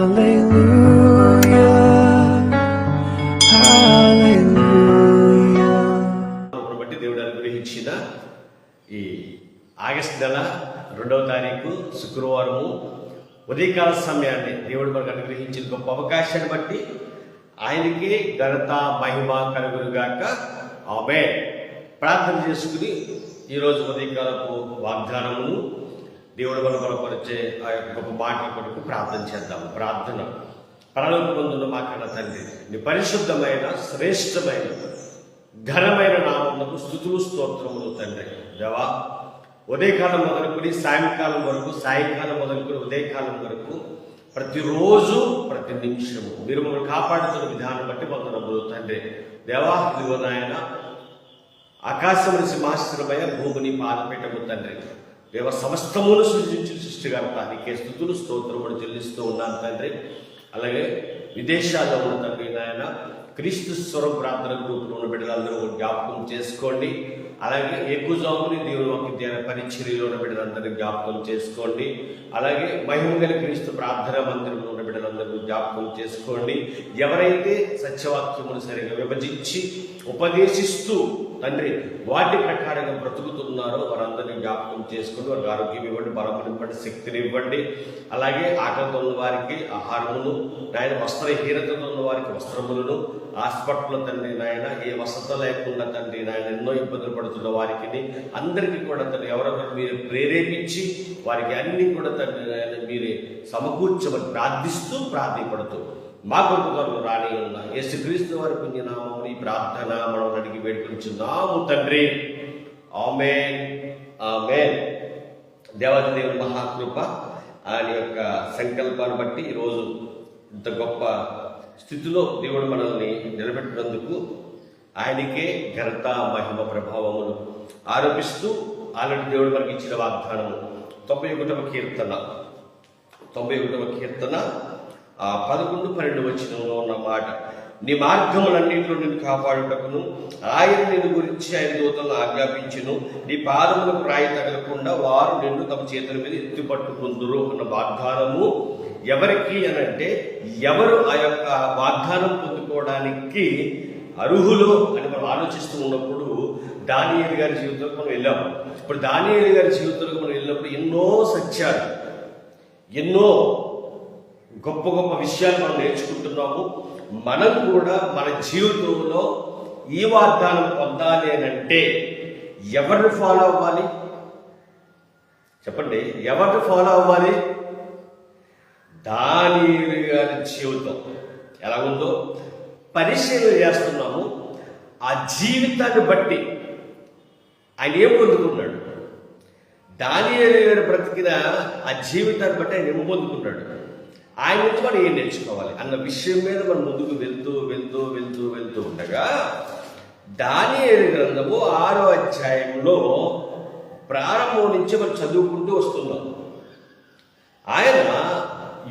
ఈ ఆగస్ట్ నెల రెండవ తారీఖు శుక్రవారము. ఉదయకాల సమయాన్ని దేవుడు మనకు అనుగ్రహించిన గొప్ప అవకాశాన్ని బట్టి ఆయనకి ఘనత మహిమ కలుగురుగాక ఆమె ప్రార్థన చేసుకుని ఈరోజు ఉదయకాలపు వాగ్దానమును దేవుడు మన బలపరిచే ఆ యొక్క గొప్ప మాట కొరకు ప్రార్థన చేద్దాం ప్రార్థన. పరలోక పొందున మాకన్న తండ్రి నీ పరిశుద్ధమైన శ్రేష్టమైన ఘనమైన నామములకు స్థుతులు స్తోత్రములు తండ్రి. దేవా ఉదయకాలం మొదలుకొని సాయంకాలం వరకు సాయంకాలం మొదలుకొని ఉదయకాలం వరకు ప్రతిరోజు ప్రతి నిమిషము మీరు మమ్మల్ని కాపాడుతున్న విధానం బట్టి వందనములు తండ్రి. దేవా ఇదిగో నాయన ఆకాశముని సింహాశ్రమయ భూమిని పాదపీఠము తండ్రి. దేవ సమస్తమును సృజించిన సృష్టికర్త నీకే స్థుతులు స్తోత్రములు చెల్లిస్తూ ఉన్నాను తండ్రి. అలాగే విదేశాల్లో ఉన్న తండ్రి నాయన క్రీస్తు స్వరం ప్రార్థన గ్రూపులో ఉన్న బిడ్డలందరూ జ్ఞాపకం చేసుకోండి. అలాగే ఏకుజాముని దేవుని వాక్య ధ్యాన పరిచర్యలో ఉన్న బిడ్డలందరినీ జ్ఞాపకం చేసుకోండి. అలాగే మహిమగల క్రీస్తు ప్రార్థన మందిరంలో ఉన్న బిడ్డలందరూ జ్ఞాపకం చేసుకోండి. ఎవరైతే సత్యవాక్యమును సరిగా విభజించి ఉపదేశిస్తూ తండ్రి వాటి ప్రకారంగా బ్రతుకుతున్నారో వారందరినీ జ్ఞాపకం చేసుకుని వారికి ఆరోగ్యం ఇవ్వండి బలపడివ్వండి శక్తిని ఇవ్వండి. అలాగే ఆకలితో ఉన్న వారికి ఆహారమును నాయన వస్త్రహీనతతో ఉన్న వారికి వస్త్రములను హాస్పిటల్లో తండ్రి నాయన ఏ వసత లేకుండా తండ్రి నాయన ఎన్నో ఇబ్బందులు పడుతున్న వారికి అందరికీ కూడా తండ్రి ఎవరెవరు మీరు ప్రేరేపించి వారికి అన్ని కూడా తండ్రి నాయన మీరే సమకూర్చమని ప్రార్థిస్తూ ప్రార్థిపడుతూ మా కొరకు కొరకు రాని ఉన్న. యేసుక్రీస్తు వారి పుణ్యనామం ఈ ప్రార్థన మనం అడిగి వేడుకొంచున్నాము తండ్రి. ఆమె ఆమె దేవాది దేవుని మహాకృప ఆయన యొక్క సంకల్పాన్ని బట్టి ఈరోజు ఇంత గొప్ప స్థితిలో దేవుడు మనల్ని నిలబెట్టినందుకు ఆయనకే ఘనత మహిమ ప్రభావమును ఆరోపిస్తూ ఆల్రెడీ దేవుడు మనకి ఇచ్చిన వాగ్దానము. తొంభై ఒకటవ కీర్తన. తొంభై ఒకటవ కీర్తన. ఆ పదకొండు పన్నెండు వచనంలో ఉన్న మాట నీ మార్గములన్నింటిలో నేను కాపాడుటకును ఆయన నిన్ను గురించి ఆయన దూతలను ఆజ్ఞాపించును నీ పాదములకు రాయి తగలకుండా వారు నిన్ను తమ చేతుల మీద ఎత్తి పట్టుకుందురు అన్న వాగ్దానము ఎవరికి అనంటే ఎవరు ఆ యొక్క వాగ్దానం పొందుకోవడానికి అర్హులు అని మనం ఆలోచిస్తూ ఉన్నప్పుడు దానియేలు గారి జీవితంలో మనం వెళ్ళాము ఇప్పుడు దానియేలు గారి జీవితంలో మనం వెళ్ళినప్పుడు ఎన్నో సత్యాలు ఎన్నో గొప్ప గొప్ప విషయాలు మనం నేర్చుకుంటున్నాము. మనం కూడా మన జీవితంలో ఈ వాగ్దానం పొందాలి అని అంటే ఎవరిని ఫాలో అవ్వాలి? చెప్పండి ఎవరిని ఫాలో అవ్వాలి? దాని గారి జీవితం. ఎలా ఉందో? పరిశీలన చేస్తున్నాము. ఆ జీవితాన్ని బట్టి ఆయన ఏం పొందుకున్నాడు? దాని గారు బ్రతికిన ఆ జీవితాన్ని బట్టి ఆయన ఏం పొందుకున్నాడు? ఆయన నుంచి మనం ఏం నేర్చుకోవాలి అన్న విషయం మీద మనం ముందుకు వెళ్తూ వెళ్తూ వెళ్తూ వెళ్తూ ఉండగా దానియేలు గ్రంథము ఆరో అధ్యాయంలో ప్రారంభం నుంచి మనం చదువుకుంటూ వస్తున్నాం. ఆయన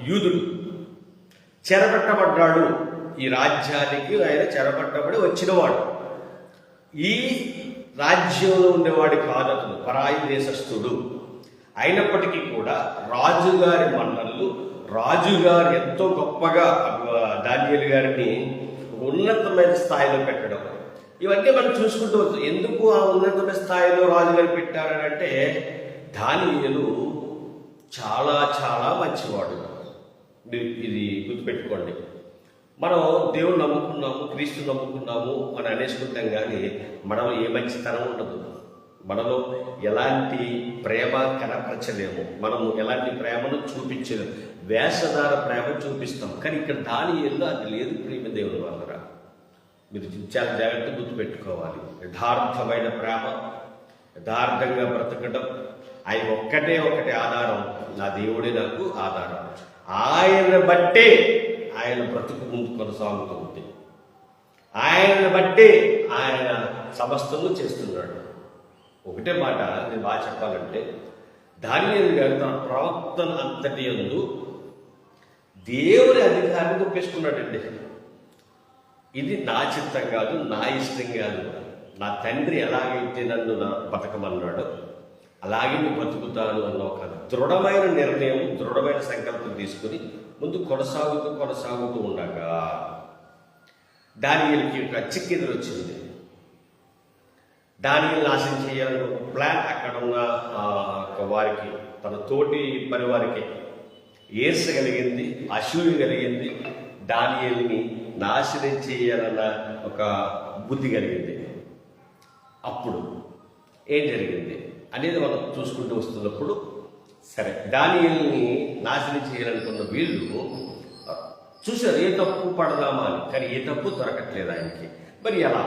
యూదుడు. చెరపట్టబడ్డాడు. ఈ రాజ్యానికి ఆయన చెరపట్టబడి వచ్చినవాడు. ఈ రాజ్యంలో ఉండేవాడి కాదు పరాయి దేశస్థుడు. అయినప్పటికీ కూడా రాజుగారి మన్నలు రాజుగారు ఎంతో గొప్పగా దానియలు గారిని ఉన్నతమైన స్థాయిలో పెట్టడం. ఇవన్నీ మనం చూసుకుంటూ ఎందుకు ఆ ఉన్నతమైన స్థాయిలో రాజుగారు పెట్టారని అంటే దానియలు చాలా చాలా మంచివాడు. ఇది- గుర్తుపెట్టుకోండి. మనం దేవుడు నమ్ముకున్నాము క్రీస్తు నమ్ముకున్నాము అని అనేసుకుంటాం కానీ మనం ఏ మంచితనం ఉండదు. మనలో ఎలాంటి ప్రేమ కనపరచలేము. మనము ఎలాంటి ప్రేమను చూపించలేము. వేషధార ప్రేమ చూపిస్తాం. కానీ ఇక్కడ దాని ఎల్లో అది లేదు ప్రేమ దేవుని వల్లరా మీరు చాలా జాగ్రత్త గుర్తుపెట్టుకోవాలి. యథార్థమైన ప్రేమ యథార్థంగా బ్రతకడం ఆయన ఒక్కటే ఒకటి ఆధారం. నా దేవుడే నాకు ఆధారం. ఆయన బట్టే ఆయన బ్రతుకు ముందు కొనసాగుతుంది ఆయన బట్టే ఆయన సమస్తము చేస్తున్నాడు. ఒకటే మాట నేను బాగా చెప్పాలంటే దానియేలు గారు తన ప్రవర్తన అంతటి యందు దేవుని అధికారాన్ని ఒప్పేసుకున్నాడండి. ఇది నా చిత్తం కాదు నా ఇష్టం కాదు. నా తండ్రి ఎలాగైతే నన్ను నా బతకమన్నాడో అలాగే నేను బతుకుతాను అన్న ఒక దృఢమైన నిర్ణయం దృఢమైన సంకల్పం తీసుకుని ముందు కొనసాగుతూ కొనసాగుతూ ఉండగా దానికి ఒక చిక్కెదురు వచ్చింది దానిని నాశనం చేయాలని ఒక ప్లాన్ అక్కడ ఉన్న ఒక వారికి తన తోటి పని వారికి ఏర్స కలిగింది అసూయ కలిగింది దానియల్ని నాశనం చేయాలన్న ఒక బుద్ధి కలిగింది. అప్పుడు ఏం జరిగింది అనేది మనం చూసుకుంటూ వస్తున్నప్పుడు సరే దానియల్ని నాశనం చేయాలనుకున్న వీళ్ళు చూశారు ఏ తప్పు పడదామా అని. కానీ ఏ తప్పు దొరకట్లేదు ఆయనకి. మరి ఎలా?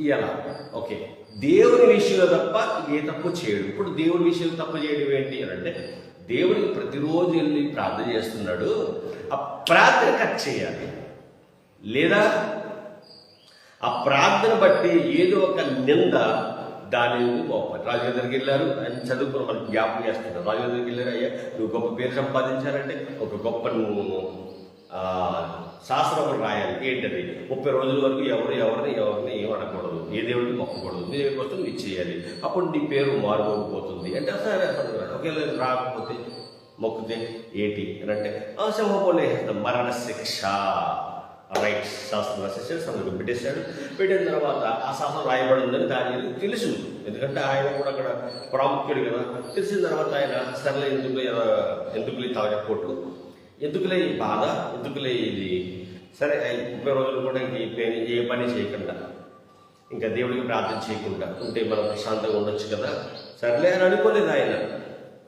ఎలా? ఓకే. దేవుని విషయంలో తప్ప ఏ తప్పు చేయడు. ఇప్పుడు దేవుని విషయంలో తప్పు చేయడం ఏంటి అని అంటే దేవుడికి ప్రతిరోజు వెళ్ళి ప్రార్థన చేస్తున్నాడు. ఆ ప్రార్థన కట్ చేయాలి. లేదా ఆ ప్రార్థన బట్టి ఏదో ఒక నింద దాని గొప్ప రాజు దగ్గరికి వెళ్ళారు. ఆయన చదువుకుని మనకి జ్ఞాపకం చేస్తున్నారు రాజు దగ్గరికి వెళ్ళారు. అయ్యా నువ్వు గొప్ప పేరు సంపాదించారంటే ఒక గొప్ప నువ్వు ఆ, శాస్త్రం రాయాలి. ఏంటది? ముప్పై రోజుల వరకు ఎవరు ఎవరిని ఎవరిని ఏం అనకూడదు ఏ దేవుడికి మొక్కకూడదు. నీ దేవుడి కోసం ఇది చేయాలి. అప్పుడు నీ పేరు మారుకోకపోతుంది అంటే సరే ఒకవేళ రాకపోతే మొక్కితే ఏంటి అని అంటే ఆ సింహపోలే మరణ శిక్ష. రైట్ శాస్త్రం రాసేసాడు సంతకం పెట్టేశాడు. పెట్టిన తర్వాత ఆ శాస్త్రం రాయబడిందని దాని తెలుసు. ఎందుకంటే ఆయన కూడా అక్కడ ప్రాముఖ్యుడు కదా. తెలిసిన తర్వాత ఆయన సర్లే ఎందుకు ఎందుకు ఎందుకులే కొట్టు ఎందుకులే ఈ బాధ? ఎందుకులే ఇది? సరే ముప్పై రోజులు కూడా ఇంక ఈ పని ఏ పని చేయకుండా ఇంకా దేవుడికి ప్రార్థన చేయకుండా ఉంటే మనం ప్రశాంతంగా ఉండొచ్చు కదా? సర్లే అని అనుకోలేదు ఆయన.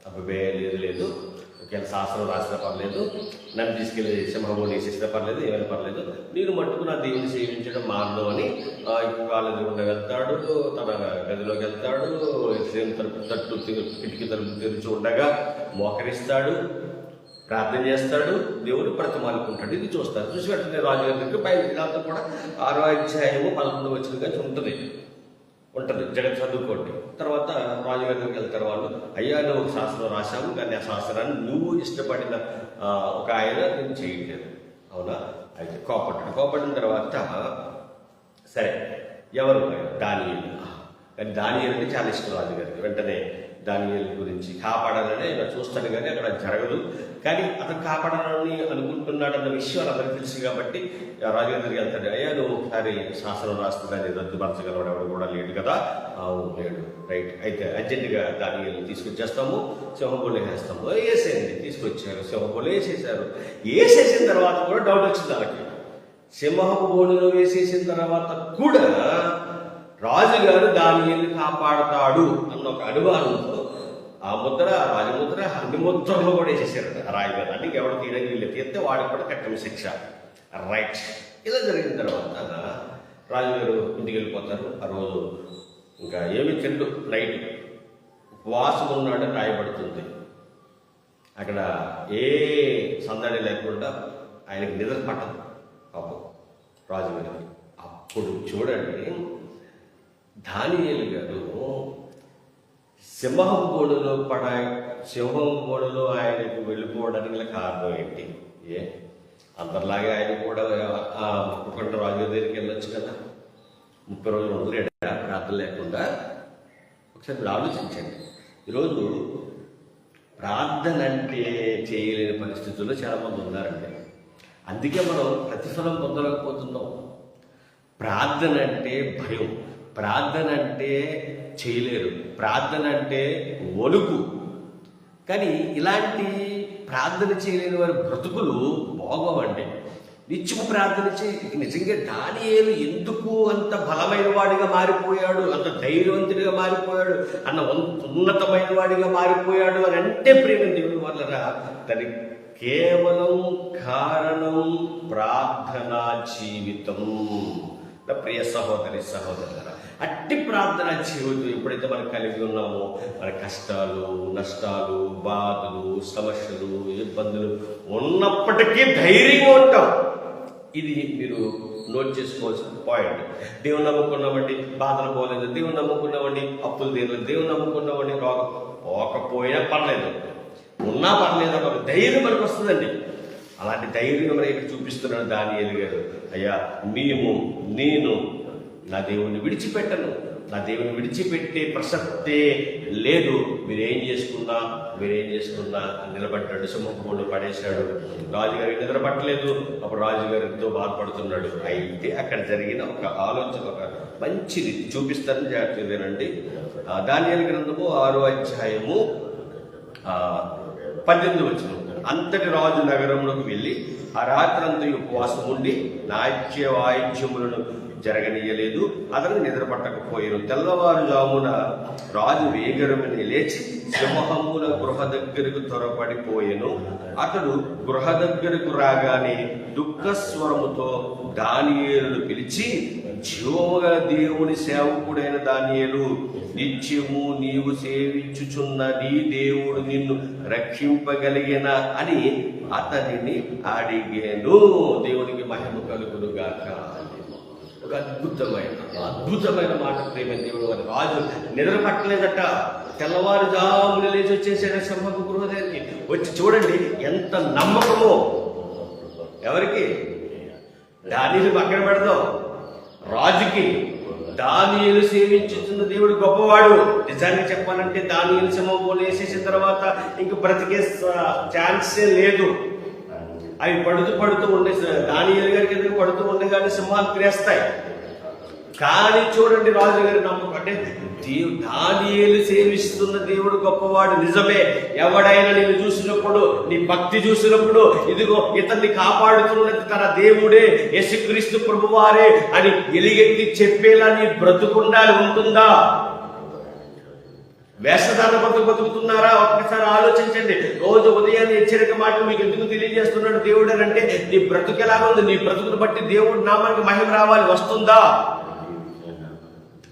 అబ్బాయి లేదు లేదు. ఒకవేళ శాస్త్రం రాసినా పర్లేదు నన్ను తీసుకెళ్ళి సింహభూమి వేసేసినా పర్లేదు ఏమైనా పర్లేదు. నేను మట్టుకు నా దేవుని సేవించడం మారను అని ఆ, వాళ్ళ ఎదురుగుండా వెళ్తాడు తన గదిలోకి వెళ్తాడు తలుపు తట్టు కిటికీ తలుపు తెరిచి ఉండగా మోకరిస్తాడు. ప్రార్థన చేస్తాడు దేవుడు బ్రతమాలుకుంటాడు ఇది చూస్తారు. చూసి వెంటనే రాజుగారి దగ్గర బయట కూడా ఆరో అధ్యాయము పదకొండు వచ్చినగా ఉంటుంది. ఉంటుంది. జగన్ చదువుకోండి. తర్వాత రాజుగారి దగ్గరికి వెళ్తారు వాళ్ళు. అయ్యా నువ్వు ఒక శాస్త్రం రాశాము కానీ ఆ శాస్త్రాన్ని నువ్వు ఇష్టపడిన ఒక ఆయన నేను చేయలేదు అవునా? అయితే కోపడ్డాడు. కోపడిన తర్వాత సరే ఎవరు? దాని కానీ దాని అంటే చాలా ఇష్టం రాజుగారికి. వెంటనే దానియల్ గురించి కాపాడాలని ఇలా చూస్తాడు కానీ అక్కడ జరగదు. కానీ అతను కాపాడాలని అనుకుంటున్నాడన్న విషయం అందరికీ తెలుసు కాబట్టి ఆ రాజుగారి దగ్గరికి వెళ్తాడు అయ్యా నువ్వు ఒకసారి శాసనం రాస్తుందని రద్దుపరచగలవాడు ఎవడు కూడా లేడు కదా. అవు లేడు. రైట్ అయితే అర్జెంటుగా దానియల్ని తీసుకొచ్చేస్తాము సింహబోలు వేసేస్తాము వేసేయండి తీసుకొచ్చారు సింహబోలు వేసేసారు వేసేసిన తర్వాత కూడా డౌట్ వచ్చింది వాళ్ళకి. సింహపు బోనులో వేసేసిన తర్వాత కూడా రాజుగారు దాని కాపాడతాడు అన్న ఒక అనుమానంతో ఆ ముద్ర రాజముద్ర అన్ని ముద్రలో కూడా వేసేసారు రాయి మీద అంటే ఎవరు తీయడానికి వీళ్ళు తీస్తే వాడికి కూడా కట్టం శిక్ష. రైట్. ఇలా జరిగిన తర్వాత రాజుగారు ఇంటికి వెళ్ళిపోతారు. ఆ రోజు ఇంకా ఏమి తిండు నైట్ ఉపవాసం ఉన్నాడని రాయబడుతుంది. అక్కడ ఏ సందడి లేకుండా ఆయనకి నిద్ర పట్టదు. పాపం రాజుగారికి. అప్పుడు చూడండి దానియేలు గారు సింహం గోడులో పడ సింహం గోడులో ఆయనకు వెళ్ళిపోవడానికి కారణం ఏంటి? ఏ? అందరిలాగే ఆయన కూడా ఆ రాజు దగ్గరికి వెళ్ళొచ్చు కదా. ముప్పై రోజులు ఉండలేడా. ప్రార్థన లేకుండా ఒకసారి మీరు ఆలోచించండి. ఈరోజు ప్రార్థన అంటే చేయలేని పరిస్థితుల్లో చాలామంది ఉన్నారండి. అందుకే మనం ప్రతిఫలం పొందలేకపోతున్నాం. ప్రార్థన అంటే భయం. ప్రార్థన అంటే చేయలేరు. ప్రార్థన అంటే వణుకు. కానీ ఇలాంటి ప్రార్థన చేయలేని వారి బ్రతుకులు బాగోవండి. నిత్యము ప్రార్థన చేయి నిజంగా దానియేలు ఎందుకు అంత బలమైన వాడిగా మారిపోయాడు అంత ధైర్యవంతుడిగా మారిపోయాడు అన్న ఉన్నతమైన వాడిగా మారిపోయాడు అని అంటే ప్రేమ దేవుని వల్లరా దానికి కేవలం కారణం ప్రార్థనా జీవితం ప్రియ సహోదరి సహోదరు అట్టి ప్రార్థన జీవితం ఎప్పుడైతే మనం కలిగి ఉన్నామో మన కష్టాలు నష్టాలు బాధలు సమస్యలు ఇబ్బందులు ఉన్నప్పటికీ ధైర్యంగా ఉంటాం. ఇది మీరు నోట్ చేసుకోవాల్సిన పాయింట్. దేవుని నమ్ముకున్నామండి బాధలు పోలేదు. దేవుని నమ్ముకున్నామండి అప్పులు తీరలేదు. దేవుని నమ్ముకున్నామండి రోగం పోకపోయినా పర్లేదు. ఉన్నా పర్లేదు ఒక ధైర్యం మనకు వస్తుందండి. అలాంటి ధైర్యం మరి ఇక్కడ చూపిస్తున్నాడు దాని గారు అయ్యా మేము నేను నా దేవుణ్ణి విడిచిపెట్టను. నా దేవుని విడిచిపెట్టే ప్రసక్తే లేదు. మీరేం చేసుకున్నా మీరేం చేసుకున్నా నిలబడ్డాడు. సింహంలో పడేశాడు. రాజుగారికి నిద్రపట్టలేదు. అప్పుడు రాజుగారితో బాధపడుతున్నాడు. అయితే అక్కడ జరిగిన ఒక ఆలోచన ఒక మంచిది. చూపిస్తారని జాగ్రత్త దానియాల గ్రంథము ఆరో అధ్యాయము పద్దెనిమిది వచ్చిన అంతటి రాజు నగరంలోకి వెళ్ళి ఆ రాత్రంతా ఉపవాసం ఉండి నాట్య వాయిద్యములను జరగనీయలేదు. అతను నిద్రపట్టకపోయాను తెల్లవారుజామున రాజు వేగరమని లేచి సింహముల గృహ దగ్గరకు త్వరపడిపోయాను. అతడు గృహ దగ్గరకు రాగానే దుఃఖ స్వరముతో దానియేలును పిలిచి జీవముగల దేవుని సేవకుడైన దానియేలు నిత్యము నీవు సేవించుచున్న నీ దేవుడు నిన్ను రక్షింపగలిగిన? అని అతనిని అడిగాను. దేవునికి మహిమ కలుగును గాక ఒక అద్భుతమైన అద్భుతమైన మాట ప్రేమ దేవుడు అని రాజు నిద్ర పట్టలేదట తెల్లవారుజామున లేచి వచ్చేసాడు సింహకు గృహదేవికి. వచ్చి చూడండి ఎంత నమ్మకమో. ఎవరికి? దానిని పక్కన పెడదాం. రాజుకి దానియలు సేవించుతున్న దేవుడు గొప్పవాడు. నిజానికి చెప్పాలంటే దానియలు సింహం పోలేసేసిన తర్వాత ఇంక బ్రతికే ఛాన్సే లేదు. అవి పడుతూ పడుతూ ఉండే దానియలు గారి కింద పడుతూ ఉండే కానీ సింహాలు క్రేస్తాయి. కానీ చూడండి రాజు గారి నమ్మకం. అంటే దేవు దానియేలు సేవిస్తున్న దేవుడు గొప్పవాడు నిజమే. ఎవడైనా నేను చూసినప్పుడు నీ భక్తి చూసినప్పుడు ఇదిగో ఇతన్ని కాపాడుతున్నది తన దేవుడే యేసుక్రీస్తు ప్రభువారే అని ఎలిగెత్తి చెప్పేలా నీ బ్రతుకుండాలి ఉంటుందా? వేషధార బతుకు బతుకుతున్నారా? ఒక్కసారి ఆలోచించండి. రోజు ఉదయాన్నే హెచ్చరిక మాట మీకు ఎందుకు తెలియజేస్తున్నాడు దేవుడు అని అంటే నీ బ్రతుకు ఎలాగా ఉంది? నీ బ్రతుకును బట్టి దేవుడు నామానికి మహిమ రావాలి. వస్తుందా?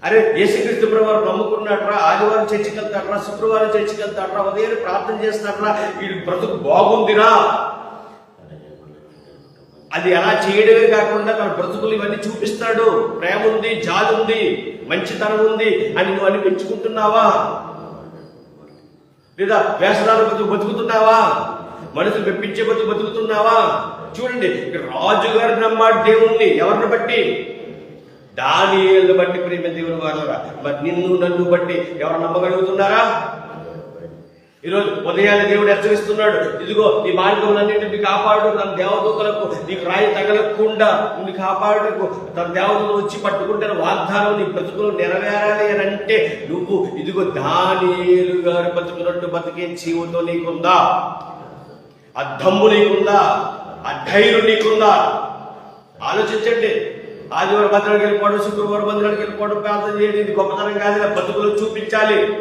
అరే యేసుక్రీస్తు ప్రభువారు నమ్ముకున్నట్రా ఆదివారం చర్చికి వెళ్తాడ్రా? శుక్రవారం చర్చికి వెళ్తాడ్రా? ఉదయం ప్రార్థన చేస్తాడ్రా? వీడి బ్రతుకు బాగుందిరా? అది అలా చేయడమే కాకుండా తన బ్రతుకులు ఇవన్నీ చూపిస్తాడు. ప్రేమ ఉంది జాలి ఉంది మంచితనం ఉంది అని నువ్వు అనిపించుకుంటున్నావా? లేదా వేషధార బతుకు బతుకుతున్నావా? మనసు మెప్పించే బతుకు బతుకుతున్నావా? చూడండి ఇక్కడ రాజుగారు నమ్మాడు దేవుణ్ణి. ఎవరిని బట్టి? దానియేలు బట్టి ప్రేమ దేవుని వారు మరి నిన్ను నన్ను బట్టి ఎవరు నమ్మగలుగుతున్నారా? ఈరోజు ఉదయాన్నే దేవుడు హెచ్చరిస్తున్నాడు. ఇదిగో ఈ మార్గములన్నింటినీ కాపాడు తన దేవదూతలకు నీకు రాయి తగలకుండా నిన్ను కాపాడుటకు తన దేవతలు వచ్చి పట్టుకుంటే వాగ్దానం నీ బ్రతుకులు నెరవేరాలి అని అంటే నువ్వు ఇదిగో దానిలు గారు బతుకున్నట్టు బతికే జీవుతో నీకుందా? ఆ దమ్ము నీకుందా? ఆ ధైర్యం నీకుందా? ఆలోచించండి. ఆదివారం భద్రానికి వెళ్ళిపోవడం శుక్రవారం భద్రానికి వెళ్ళిపోవడం ప్రార్థన చేయడం. ఇది గొప్పతనం కాదు బతుకులు చూపించాలి.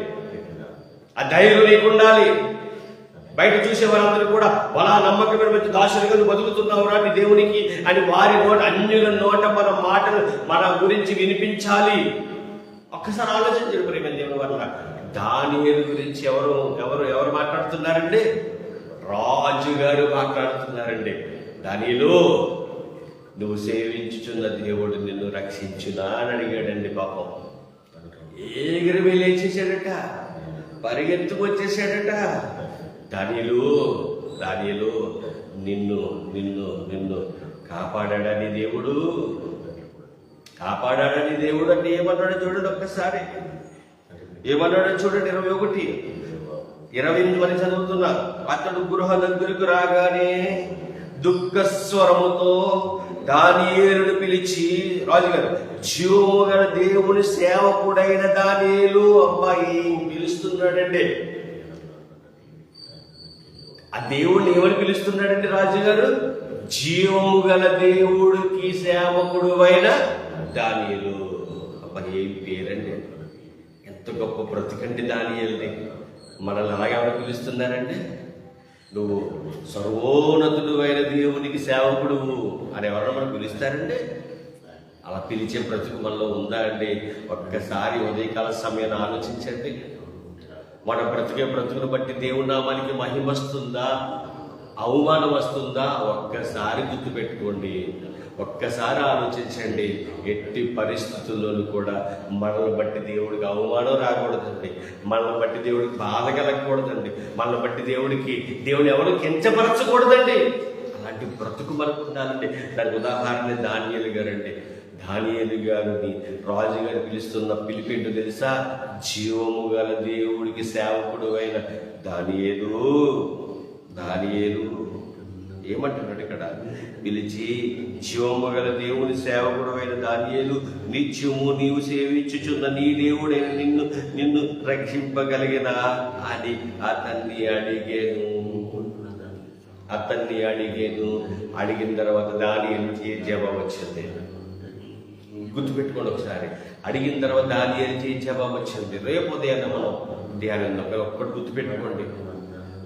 ఆ ధైర్యం నీకు ఉండాలి. బయట చూసే వారందరూ కూడా బలా నమ్మకమైన మంచి దాసులుగా నువ్వు బతుకుతున్నావురా నీ దేవునికి అని వారి నోట అన్యుల నోట మన మాటలు మన గురించి వినిపించాలి. ఒక్కసారి ఆలోచించండి ప్రేమ దేవుని వల్ల దాని గురించి ఎవరు ఎవరు ఎవరు మాట్లాడుతున్నారండి? రాజు గారు మాట్లాడుతున్నారండి. దానిలో నువ్వు సేవించుచున్న దేవుడు నిన్ను రక్షించునా? అని అడిగాడండి పాపం. ఏగిరి లేచేసాడట పరిగెత్తుకు వచ్చేసాడట దానిలు దానిలు నిన్ను నిన్ను నిన్ను కాపాడాడని దేవుడు? కాపాడాడని దేవుడు అంటే ఏమన్నాడో చూడండి ఒక్కసారి. ఏమన్నాడో చూడండి ఇరవై ఒకటి. ఇరవై ఎనిమిది మరి చదువుతున్నా. అతడు గృహ దగ్గరకు రాగానే దుఃఖ స్వరముతో దానియేలును పిలిచి రాజుగారు జీవోగల గల దేవుని సేవకుడైన దానియేలు అబ్బాయి పిలుస్తున్నాడండి ఆ దేవుడిని ఏమని పిలుస్తున్నాడండి రాజుగారు? జీవము గల దేవుడికి సేవకుడు అయిన దానియలు. అబ్బాయి ఏం పేరండి? ఎంత గొప్ప బ్రతికండి దానియల్ని మనల్ని అలాగే ఎవరు పిలుస్తున్నారండి? నువ్వు సర్వోన్నతుడు అయిన దేవునికి సేవకుడు అని ఎవరన్నా మనం పిలుస్తారండి? అలా పిలిచే బ్రతుకు మనలో ఉందా అండి ఒక్కసారి ఉదయకాల సమయాన్ని ఆలోచించండి. మన బ్రతికే బ్రతుకును బట్టి దేవుడి నామానికి మహిమ వస్తుందా? అవమానం వస్తుందా? ఒక్కసారి గుర్తుపెట్టుకోండి. ఒక్కసారి ఆలోచించండి ఎట్టి పరిస్థితుల్లోనూ కూడా మనల్ని బట్టి దేవుడికి అవమానం రాకూడదండి మనల్ని బట్టి దేవుడికి బాధ కలగకూడదండి మనల్ని బట్టి దేవుడికి దేవుని ఎవరు కించపరచకూడదండి. అలాంటి బ్రతుకు మనకు ఉండాలండి. దానికి ఉదాహరణ ధాన్యాలు గారండి. దానియేలు గారిని రాజుగారు పిలుస్తున్న పిలిపేంటో తెలుసా? జీవము గల దేవుడికి సేవకుడు అయిన దానియేలు దానియేలు ఏమంటున్నాడు ఇక్కడ? పిలిచి జీవము గల దేవుని సేవకుడు అయిన దానియేలు నిత్యము నీవు సేవించుచున్న నీ దేవుడైన నిన్ను నిన్ను రక్షింపగలిగిన అని అతన్ని అడిగాను. అతన్ని అడిగాను. అడిగిన తర్వాత దాని ఏ జవాబు వచ్చింది. గుర్తుపెట్టుకోండి ఒకసారి. అడిగిన తర్వాత దాని ఏది జవాబు వచ్చింది. రేపు ఉదయాన్నే మనం ధ్యానంలో ఒక్కటి గుర్తుపెట్టుకోండి.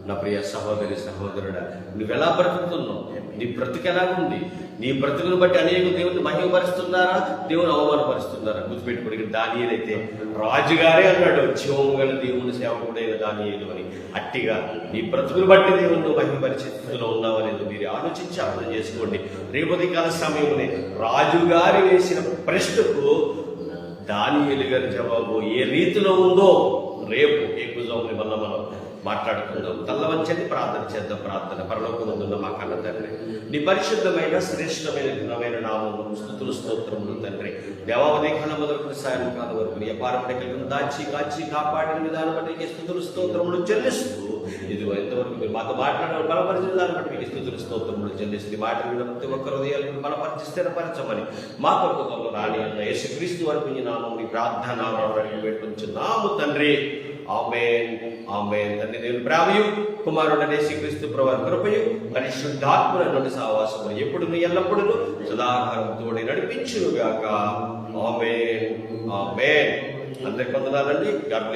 నా ప్రియ సహోదరి సహోదరుడా నువ్వు ఎలా బ్రతుకుతున్నావు? నీ బ్రతుకు ఎలా ఉంది నీ బ్రతుకును బట్టి అనేక దేవుని మహిమపరుస్తున్నారా? దేవుని అవమానపరుస్తున్నారా? గుర్తుపెట్టుకోండి దానియలు అయితే రాజుగారే అన్నాడు. జీవము గల దేవుని సేవకుడైన దానియలు అని. అట్టిగా నీ బ్రతుకును బట్టి దేవుని నువ్వు మహిమపరిచే స్థితిలో ఉన్నావనేది మీరు ఆలోచించి అర్థం చేసుకోండి. రేపటి కాల సమయంలో రాజుగారి వేసిన ప్రశ్నకు దానియలు గారి జవాబు ఏ రీతిలో ఉందో రేపు ఏ కుజంని వల్ల మనం మాట్లాడుకుందాం. తల్లవంచని ప్రార్థన చేద్దాం ప్రార్థన. పరలోకముందున్న మా కన్న తండ్రి. నీ పరిశుద్ధమైన శ్రేష్టమైన ఘనమైన నామము స్థుతులు స్తోత్రములు తండ్రి. దేవావధి కాలం మొదలుకుని సాయంకాలం వరకు నీ అపారపడికలను దాచి కాచి కాపాడిన విధానం బట్టి నీకు స్థుతులు స్తోత్రములు చెల్లిస్తూ ఇది ఎంతవరకు మీరు మాతో మాట్లాడిన బలపరిచిన దాన్ని బట్టి మీకు స్థుతులు స్తోత్రములు చెల్లిస్తూ ఈ మాట విన్న ప్రతి ఒక్క హృదయాలను బలపరిచి స్థిరపరచమని మా కొరకు రాని అన్న యేసుక్రీస్తు వరకు ఈ నామం నీ ప్రార్థన అడిగి పెట్టుకుంటున్నాము తండ్రి. ఆమె ఆమెన్. తండ్రి దేవుని ప్రేమయు కుమారుడు యేసుక్రీస్తు ప్రభు కృపయు పరిశుద్ధాత్మల నుండి సావాసము ఎప్పుడు ఎల్లప్పుడూ సదాకారం తోడి నడిపించుగాక ఆమెన్. ఆమెన్. అందరికి వందనాలండి. గాడ్